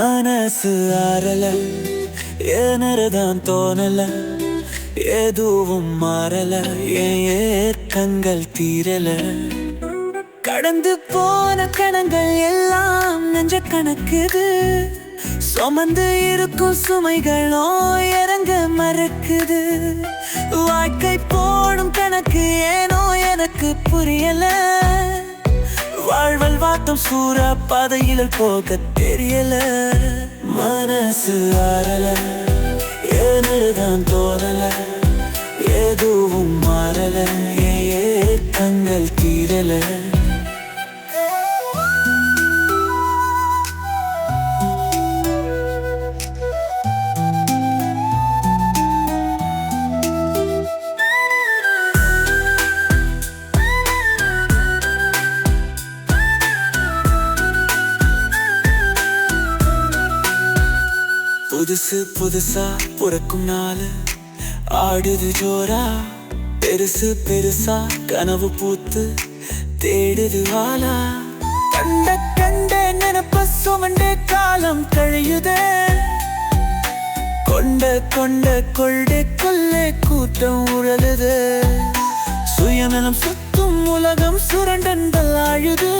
மனசு ஆறல ஏனதான் தோணல. எதுவும் மாறல. என் ஏக்கங்கள் தீரல. கடந்து போன கணங்கள் எல்லாம் நெஞ்ச கணக்குது. சுமந்து இருக்கும் சுமைகளோ இறங்க மறக்குது. வாழ்க்கை போடும் கணக்கு ஏனோ எனக்கு புரியல. வாழ்வல் வாத்தம் சூற பாதையில் போக தெரியல. மனசு ஆறல. எனதான் தோறல புதுசு புதுசா பிறக்கும் நாள். ஆடுது ஜோரா பெருசு பெருசா கனவு பூத்து தேடுது வாழா கண்ட கண்ட நினப்ப சுமண்டே காலம் கழியுதே. கொண்ட கொண்ட கொள்டே கொள்ளே கூட்டம் உழலுது சுயநலம் சுத்தும் உலகம் சுரண்டன்கள் அழுது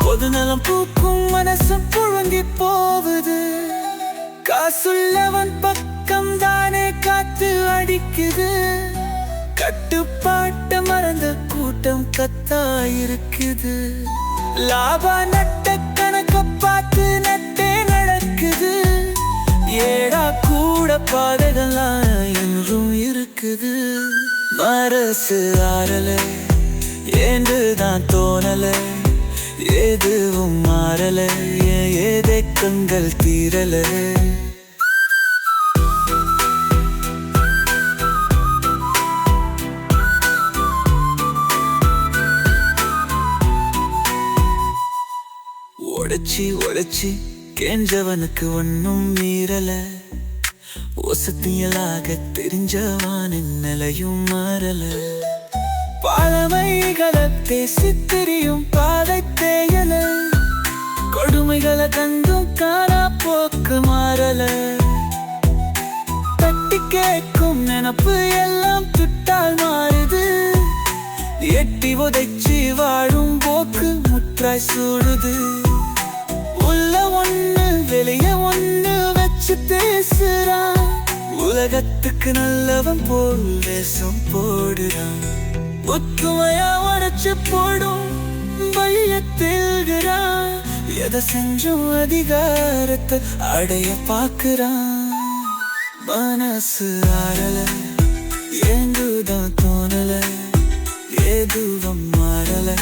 பொதுநலம் பூக்கும் மனசு புழங்கி போவது காசுள்ளவன் பக்கம் தானே காத்து அடிக்குது. கட்டுப்பாட்ட மறந்த கூட்டம் கத்தா இருக்குது லாபா நட்ட கணக்க பார்த்து நட்டே நடக்குது. ஏடா கூட பாதைகள்லாம் என்றும் இருக்குது. மரசு ஆறல தான் தோணலை எதுவும் மாறலை. என் தீரல. உடைச்சி உடைச்சி கெஞ்சவனுக்கு ஒன்னும் மீறல. ஒசத்தியலாக தெரிஞ்சவானின் நிலையும் மாறல. பழமை பேசி திரியும் பாதை தேயல. கொடுமைகளை கண்டும் காணா போக்கு மாறல. தட்டி கேட்கும் நினப்பு எல்லாம் துட்டால் மாறுது. எட்டி உதைச்சி வாழும் போக்கு முற்றாய் சூடுது. உள்ள ஒண்ணு வெளிய ஒண்ணு வச்சு பேசுறான். உலகத்துக்கு நல்லவன் போல் வேஷம் போடுறான். ஒத்துமையா உடச்சு போடும் வழிய தேல்கிறான் எதை செஞ்சும் அதிகாரத்தை அடைய பாக்குறான்? மனசு ஆறல எங்குதான் தோணல எதுவும் மாறலை.